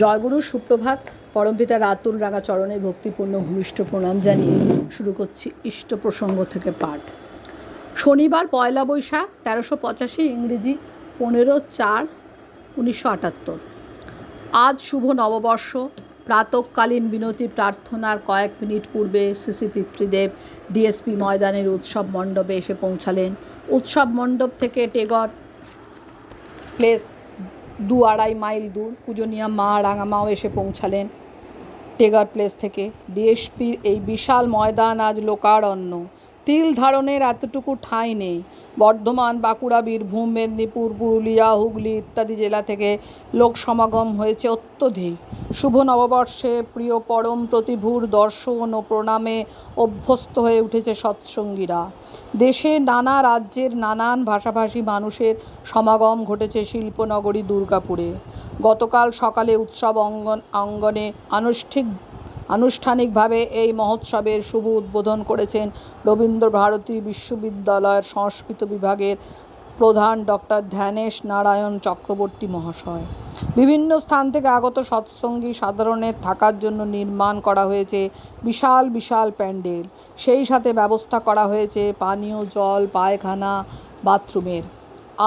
জয়গুরু, সুপ্রভাত। পরমপিতা রাতুল রাঙা চরণে ভক্তিপূর্ণ ভূমিষ্ঠ প্রণাম জানিয়ে শুরু করছি ইষ্ট প্রসঙ্গ থেকে পাঠ। শনিবার পয়লা বৈশাখ, তেরোশো পঁচাশি ইংরেজি, পনেরো চার, উনিশশো আটাত্তর। আজ শুভ নববর্ষ। প্রাতকালীন বিনতি প্রার্থনার কয়েক মিনিট পূর্বে সিসি পিতৃদেব ডিএসপি ময়দানের উৎসব মণ্ডপে এসে পৌঁছালেন। উৎসব মণ্ডপ থেকে টেগর প্লেস দু আড়াই মাইল দূর পূজনীয়া মা রাঙামাও এসে পৌঁছালেন টেগার প্লেস থেকে। ডিএসপির এই বিশাল ময়দান আজ লোকারণ্য। তিল ধারণের এতটুকু ঠাঁই নেই। বর্ধমান, বাঁকুড়া, বীরভূম, মেদিনীপুর, পুরুলিয়া, হুগলি ইত্যাদি জেলা থেকে লোক সমাগম হয়েছে অত্যধিক। শুভ নববর্ষে প্রিয় পরম প্রতিভুর দর্শন ও প্রণামে অভ্যস্ত হয়ে উঠেছে সৎসঙ্গীরা। দেশে নানা রাজ্যের নানান ভাষাভাষী মানুষের সমাগম ঘটেছে শিল্পনগরী, দুর্গাপুরে। গতকাল সকালে উৎসব অঙ্গন, অঙ্গনে আনুষ্ঠিক আনুষ্ঠানিকভাবে এই মহোৎসবের শুভ উদ্বোধন করেছেন রবীন্দ্র ভারতী বিশ্ববিদ্যালয়ের সংস্কৃত বিভাগের প্রধান ডক্টর ধ্যানেশ নারায়ণ চক্রবর্তী মহাশয়। বিভিন্ন স্থান থেকে আগত সৎসঙ্গী সাধারণের থাকার জন্য নির্মাণ করা হয়েছে বিশাল বিশাল প্যান্ডেল। সেই সাথে ব্যবস্থা করা হয়েছে পানীয় জল, পায়খানা, বাথরুমের।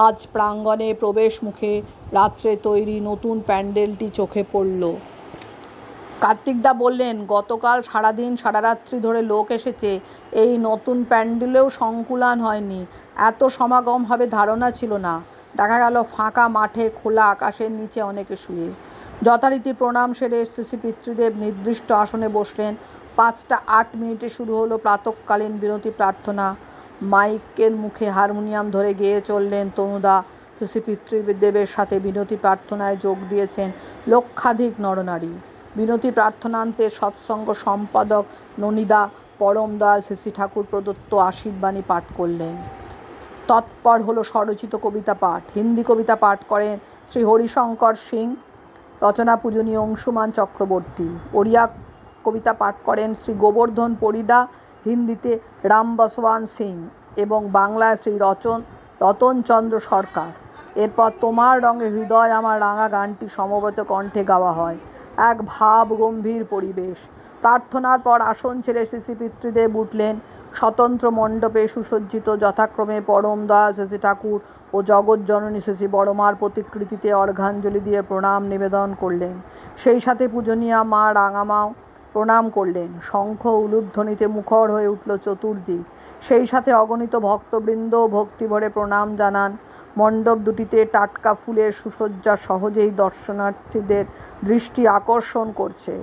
আজ প্রাঙ্গণে প্রবেশ মুখে রাত্রে তৈরি নতুন প্যান্ডেলটি চোখে পড়ল। কার্তিকদা বললেন, গতকাল সারাদিন সারারাত্রি ধরে লোক এসেছে। এই নতুন প্যান্ডেলেও সংকুলান হয়নি। এত সমাগম হবে ধারণা ছিল না। দেখা গেল ফাঁকা মাঠে খোলা আকাশের নিচে অনেকে শুয়ে। যথারীতি প্রণাম সেরে শ্রী পিতৃদেব নির্দিষ্ট আসনে বসলেন। পাঁচটা আট মিনিটে শুরু হলো প্রাতকালীন বিরতি প্রার্থনা। মাইকের মুখে হারমোনিয়াম ধরে গেয়ে চললেন তনুদা। শ্রী পিতৃদেবের সাথে বিনতি প্রার্থনায় যোগ দিয়েছেন লক্ষাধিক নরনারী। বিনতি প্রার্থনান্তে সৎসঙ্গ সম্পাদক ননিদা পরম দয়াল শ্রী ঠাকুর প্রদত্ত আশীর্বাণী পাঠ করলেন। তৎপর হলো স্বরচিত কবিতা পাঠ। হিন্দি কবিতা পাঠ করেন শ্রী হরিশঙ্কর সিং। রচনা পূজনীয় অংশুমান চক্রবর্তী। ওড়িয়া কবিতা পাঠ করেন শ্রী গোবর্ধন পরিদা। হিন্দিতে রাম বসওয়ান সিং এবং বাংলায় শ্রী রচন রতনচন্দ্র সরকার। এরপর তোমার রঙে হৃদয় আমার রাঙা গানটি সমবেত কণ্ঠে গাওয়া হয়। এক ভাব গম্ভীর পরিবেশ। প্রার্থনার পর আসন ছেড়ে শ্রী পিতৃদেব উঠলেন। স্বতন্ত্র মণ্ডপে সুসজ্জিত যথাক্রমে পরম দয়াল শ্রী ঠাকুর ও জগৎজননী শ্রী বড়মার প্রতিকৃতিতে অর্ঘাঞ্জলি দিয়ে প্রণাম নিবেদন করলেন। সেই সাথে পূজনীয়া মা রাঙামাও প্রণাম করলেন। শঙ্খ উলুধ্বনিতে মুখর হয়ে উঠল চতুর্দিক। সেই সাথে অগণিত ভক্তবৃন্দ ভক্তিভরে প্রণাম জানান। মণ্ডপ দুটিতে টাটকা ফুলের সুসজ্জা সহজেই দর্শনার্থীদের দৃষ্টি আকর্ষণ করছে।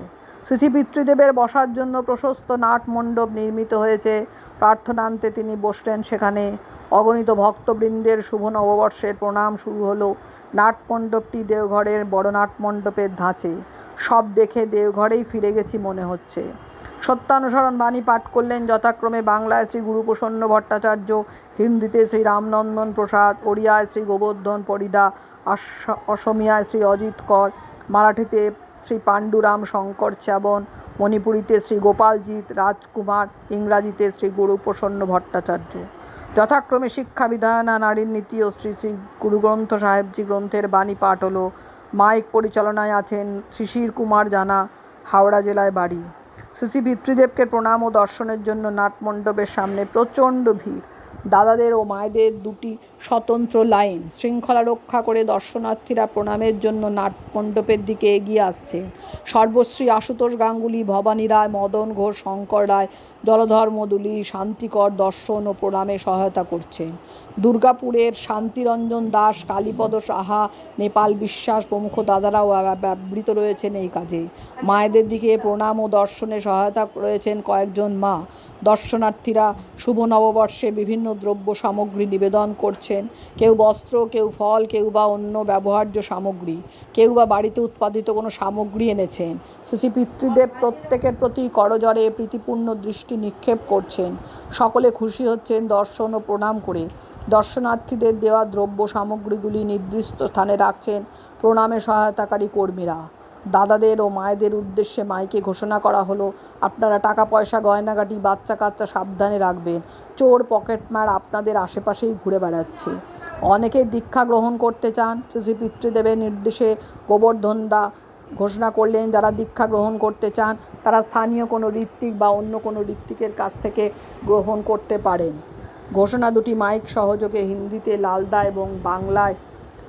শ্রী পিতৃদেবের বসার জন্য প্রশস্ত নাট মণ্ডপ নির্মিত হয়েছে। প্রার্থনান্তে তিনি বসলেন সেখানে। অগণিত ভক্তবৃন্দের শুভ নববর্ষের প্রণাম শুরু হলো। নাটমণ্ডপটি দেওঘরের বড় নাটমণ্ডপের ধাঁচে। সব দেখে দেওঘরেই ফিরে গেছি মনে হচ্ছে। সত্যানুসরণ বাণী পাঠ করলেন যথাক্রমে বাংলায় শ্রী গুরুপ্রসন্ন ভট্টাচার্য, হিন্দিতে শ্রী রামনন্দন প্রসাদ, ওড়িয়ায় শ্রী গোবর্ধন পরিদা অসমিয়ায় শ্রী অজিত কর, মারাঠিতে শ্রী পাণ্ডুরাম শঙ্কর চ্যাবন, মণিপুরীতে শ্রী গোপালজিৎ রাজকুমার, ইংরাজিতে শ্রী গুরুপ্রসন্ন ভট্টাচার্য। যথাক্রমে শিক্ষা বিধায়না নারীর নীতি ও শ্রী শ্রী গুরুগ্রন্থ সাহেবজি গ্রন্থের বাণী পাঠ হল, মাইক পরিচালনায় আছেন শিশির কুমার জানা, হাওড়া জেলায় বাড়ি। শ্রী পিতৃদেবকে প্রণাম ও দর্শনের জন্য নাটমণ্ডপের সামনে প্রচণ্ড ভিড়। দাদাদের ও মায়েদের দুটি স্বতন্ত্র লাইন শৃঙ্খলা রক্ষা করে দর্শনার্থীরা প্রণামের জন্য নাটমণ্ডপের দিকে এগিয়ে আসছে। সর্বশ্রী আশুতোষ গাঙ্গুলি, ভবানী রায়, মদন ঘোষ, শঙ্কর রায় জলধর মদুলি শান্তিকর দর্শন ও প্রণামে সহায়তা করছেন দুর্গাপুরের শান্তিরঞ্জন দাস, কালীপদ সাহা, নেপাল বিশ্বাস প্রমুখ দাদারাও ব্যবহৃত রয়েছেন এই কাজে। মায়েদের দিকে প্রণাম ও দর্শনে সহায়তা রয়েছেন কয়েকজন মা। দর্শনার্থীরা শুভ নববর্ষে বিভিন্ন দ্রব্য সামগ্রী নিবেদন করছেন। কেউ বস্ত্র, কেউ ফল, কেউ বা অন্য ব্যবহার্য সামগ্রী। কেউ বা বাড়িতে উৎপাদিত কোনো সামগ্রী এনেছেন। শ্রী পিতৃদেব প্রত্যেকের প্রতি করজরে প্রীতিপূর্ণ দৃষ্টি নিক্ষেপ করছেন। সকলে খুশি হচ্ছেন দর্শন ও প্রণাম করে। দর্শনার্থীদের দেওয়া দ্রব্য সামগ্রীগুলি নির্দিষ্ট স্থানে রাখছেন প্রণামে সহায়তাকারী কর্মীরা। দাদাদের ও মায়েদের উদ্দেশ্যে মাইকে ঘোষণা করা হলো, আপনারা টাকা পয়সা গয়নাগাটি বাচ্চা কাচ্চা সাবধানে রাখবেন। চোর, পকেটমার আপনাদের আশেপাশেই ঘুরে বেড়াচ্ছে। অনেকে দীক্ষা গ্রহণ করতে চান, শ্রী পিতৃদেবের নির্দেশে গোবর্ধনদা ঘোষণা করলেন, যারা দীক্ষা গ্রহণ করতে চান, তারা স্থানীয় কোনো ঋত্বিক বা অন্য কোনো ঋত্বিকের কাছ থেকে গ্রহণ করতে পারেন। ঘোষণা দুটি মাইক সহযোগে হিন্দিতে, লালদা এবং বাংলায়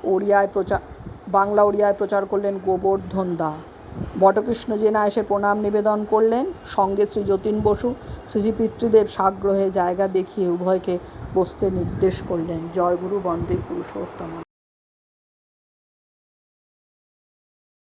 ওড়িয়ায় প্রচার বাংলা ওড়িয়ায় প্রচার করলেন গোবর্ধন দা। বটকৃষ্ণ জেনা এসে প্রণাম নিবেদন করলেন। সঙ্গে শ্রী যতীন বসু শ্রী পিতৃদেব সাগ্রহে জায়গা দেখিয়ে উভয়কে বসতে নির্দেশ করলেন। জয়গুরু বন্দে পুরুষোত্তম।